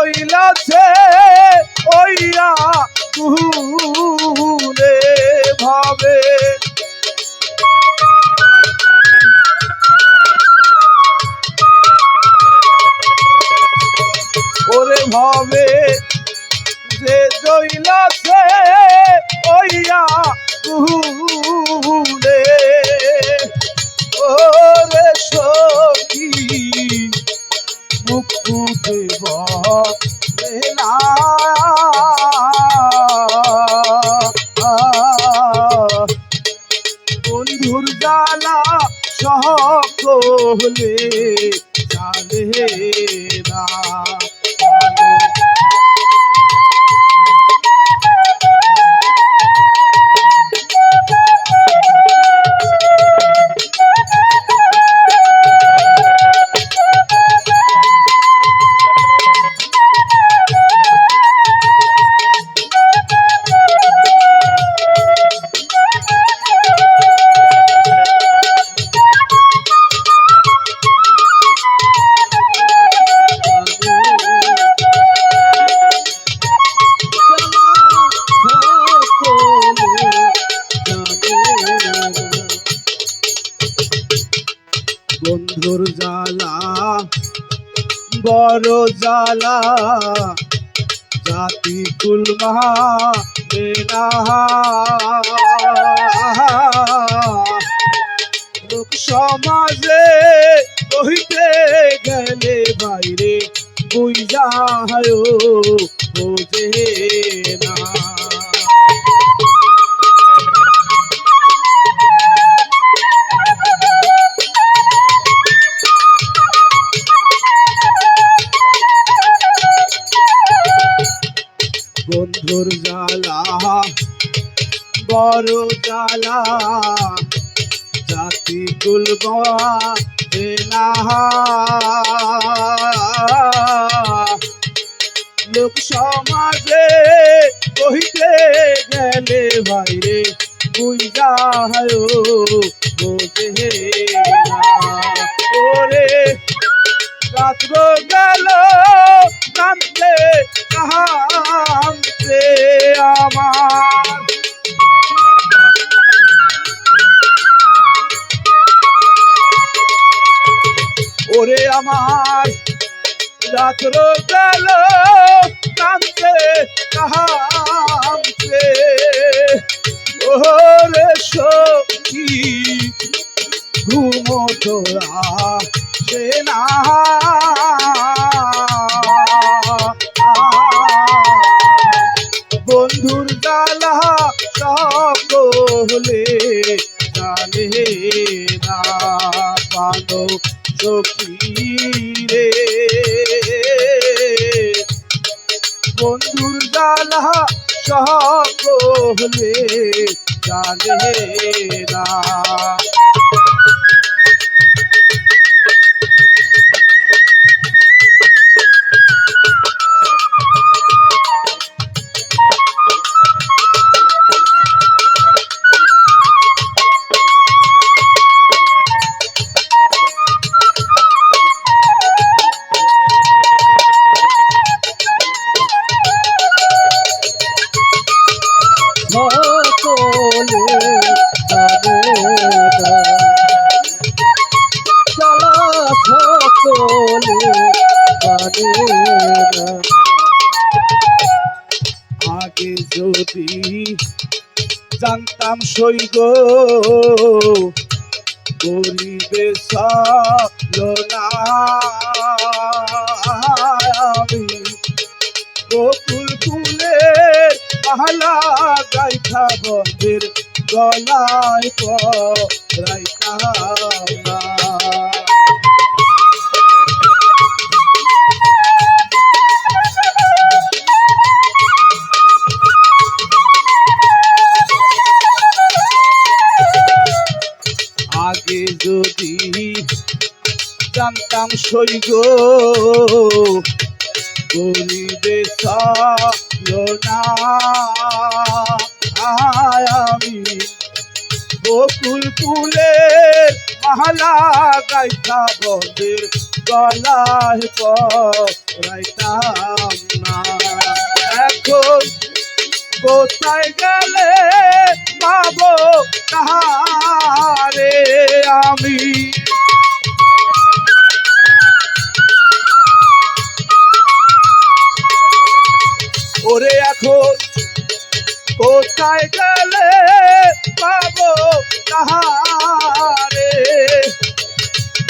রইলাছে ওইয়া তুহুরে ভাবে। ওরে ভাবে যে জইলাছে ওইয়া তুহুরে ওরে সব মুক্তু দেব। না বন্ধুর জ্বালা বড় জ্বালা। জাতি কুলমা লোক সমাজে কহিতে গেলে বাইরে বুঝা বোঝে না। জ্বালা, বড় জ্বালা, জাতি গুলবা না লোক সমাজে কহিতে গেলে বাইরে বুঝা বোঝে না ওরে, রাত্র গেল কান্দে কান্দে আমার। ওরে আমার রাত্র গেল কান্দে কান্দে ওরে সখী ঘুমো তোরা সে সকলে জানে না পালো সখী রে বন্ধুর জ্বালা হলে জানে না না আগে যদি জানতাম সইগ গরিবে সালো না আমি বকুল ফুলের মালা গাইখা বন্ধের গলায় পরাইতাম। না জানতাম না আয় আমি বকুল ফুলের মালা গাইতা বন্ধের গলায় পরাইতাম না। এখন কোথায় গেলে পাবো তাহারে কোথায় গেলে পাবো তাহারে।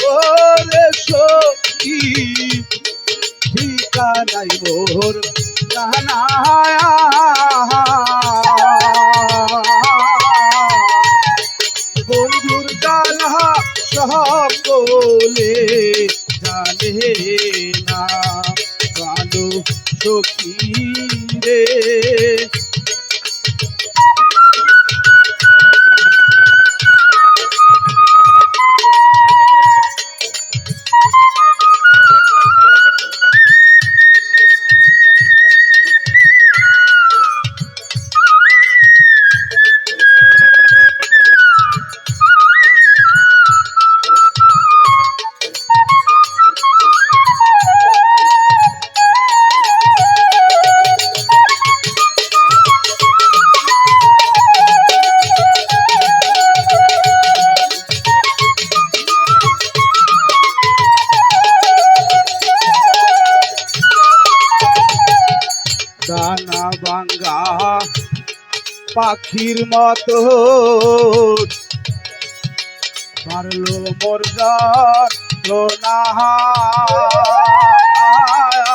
ওরে সখী, ঠিকানাই মোর জানায়া। বন্ধুর জানা সকলে জানে না। কালো সখী রে দানা বাঙ্গা পাখির মতো। পারল মোর না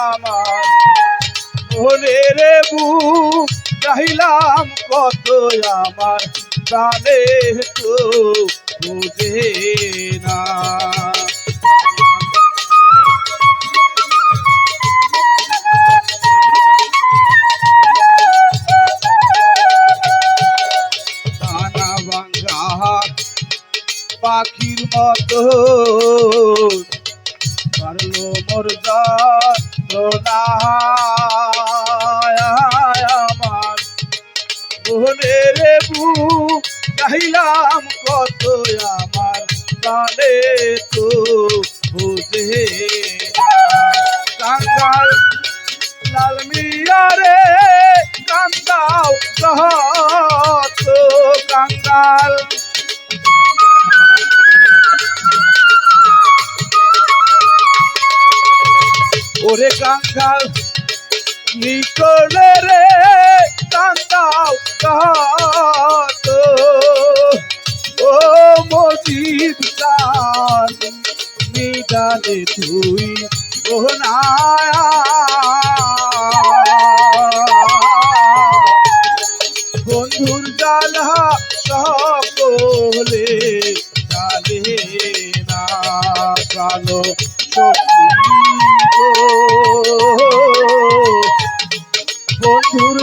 আমার। মনের বুক চাহিলাম কত আমার প্রাণে তো বোঝে না। পাখির মতো। পারল মোর আমার। মনের বুক চাহিলাম কত আমার প্রাণে তো বুঝে। কাঙ্গাল লাল মিয়ারে কান্দাও কাঙ্গাল ওরে কাঙ্গাল, নিকলে রে, কান্দাও কহত ও মজিদ চান নিদানে তুই বন্ধুর জ্বালা সকলে জানে না সখী গো। বন্ধুর